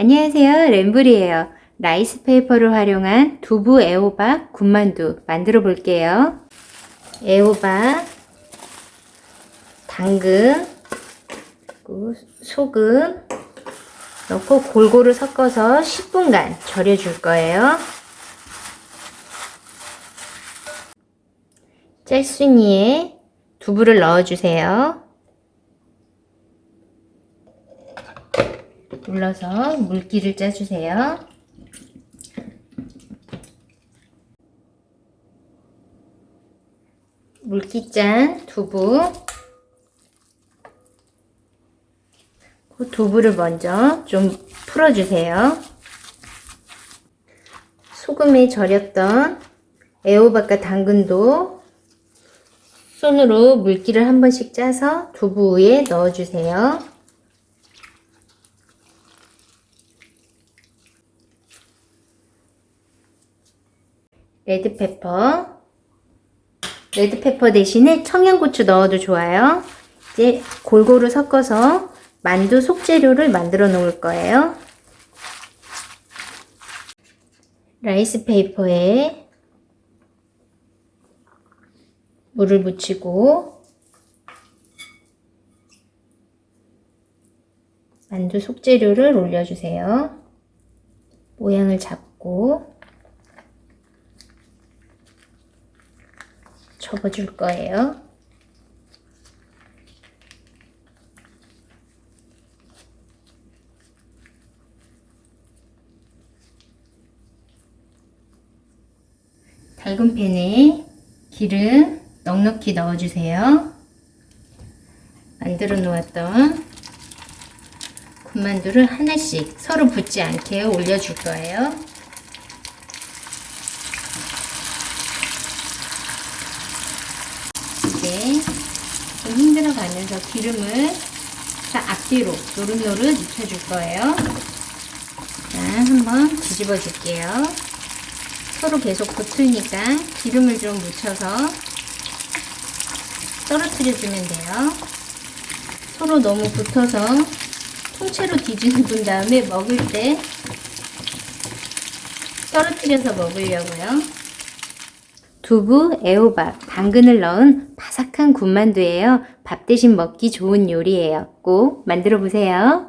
안녕하세요. 램블이에요. 라이스 페이퍼를 활용한 두부 애호박 군만두 만들어 볼게요. 애호박, 당근, 소금 넣고 골고루 섞어서 10분간 절여 줄 거예요. 짤순이에 두부를 넣어주세요. 눌러서 물기를 짜주세요. 물기 짠 두부. 그 두부를 먼저 좀 풀어주세요. 소금에 절였던 애호박과 당근도 손으로 물기를 한 번씩 짜서 두부 위에 넣어주세요. 레드페퍼. 레드페퍼 대신에 청양고추 넣어도 좋아요. 이제 골고루 섞어서 만두 속재료를 만들어 놓을 거예요. 라이스 페이퍼에 물을 묻히고 만두 속재료를 올려주세요. 모양을 잡고 접어줄 거예요. 달군 팬에 기름 넉넉히 넣어주세요. 만들어 놓았던 군만두를 하나씩 서로 붙지 않게 올려줄 거예요. 이제 좀 힘들어 가면서 기름을 딱 앞뒤로 노릇노릇 입혀줄 거예요. 자, 한번 뒤집어 줄게요. 서로 계속 붙으니까 기름을 좀 묻혀서 떨어뜨려주면 돼요. 서로 너무 붙어서 통째로 뒤집은 다음에 먹을 때 떨어뜨려서 먹으려고요. 두부, 애호박, 당근을 넣은 바삭한 군만두예요. 밥 대신 먹기 좋은 요리예요. 꼭 만들어 보세요.